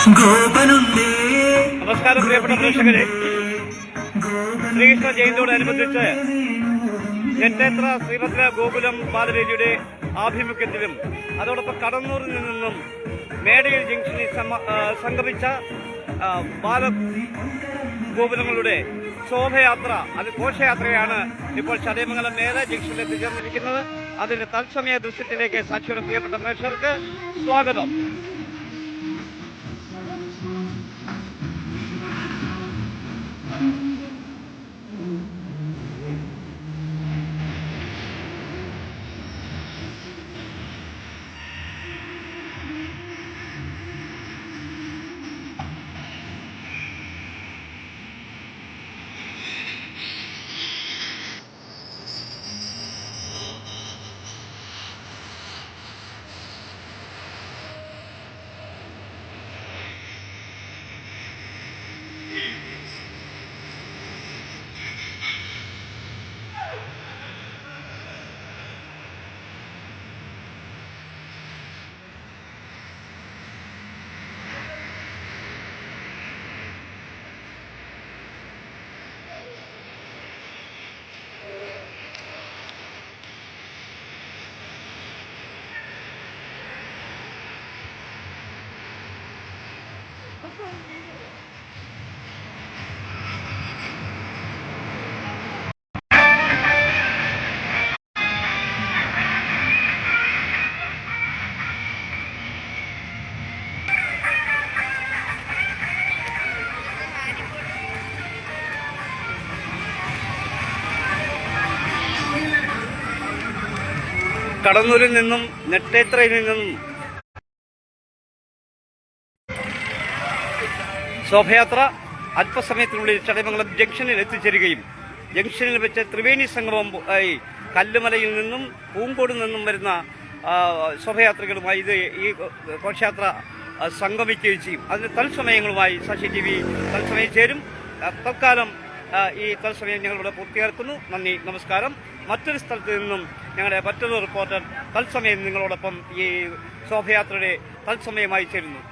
നമസ്കാരം പ്രിയപ്പെട്ട പ്രേക്ഷകരെ. ശ്രീകൃഷ്ണ ജയന്തിയോടനുബന്ധിച്ച് ജന്മേത്ര ശ്രീഭദ്ര ഗോകുലം ബാലവേദിയുടെ ആഭിമുഖ്യത്തിലും അതോടൊപ്പം കടന്നൂരിൽ നിന്നും മേടയിൽ ജംഗ്ഷനിൽ സംഗമിച്ച ബാല ഗോകുലങ്ങളുടെ ശോഭയാത്ര അത് ഘോഷയാത്രയാണ് ഇപ്പോൾ ചടയമംഗലം മേല ജംഗ്ഷനിൽ എത്തിച്ചേർന്നിരിക്കുന്നത് അതിന്റെ തത്സമയ ദൃശ്യത്തിലേക്ക് സാക്ഷിയുടെ പ്രിയപ്പെട്ട പ്രേക്ഷകർക്ക് സ്വാഗതം. കടന്നൂരിൽ നിന്നും നെട്ടേത്രയിൽ നിന്നും ശോഭയാത്ര അല്പസമയത്തിനുള്ളിൽ ചടയമംഗലം ജംഗ്ഷനിൽ എത്തിച്ചേരുകയും ജംഗ്ഷനിൽ വെച്ച് ത്രിവേണി സംഗമം കല്ലുമലയിൽ നിന്നും പൂങ്കോട് നിന്നും വരുന്ന ശോഭയാത്രികളുമായി ഇത് ഈ ഘോഷയാത്ര സംഗമിക്കുകയും ചെയ്യും. അതിന് തത്സമയങ്ങളുമായി ശശി ടി വി തത്സമയം ചേരും. തൽക്കാലം ഈ തത്സമയം ഞങ്ങളിവിടെ പൂർത്തിയാക്കുന്നു. നന്ദി നമസ്കാരം. മറ്റൊരു സ്ഥലത്ത് നിന്നും ഞങ്ങളുടെ മറ്റൊരു റിപ്പോർട്ടർ തത്സമയം നിങ്ങളോടൊപ്പം ഈ ശോഭയാത്രയുടെ തൽസമയമായി ചേരുന്നു.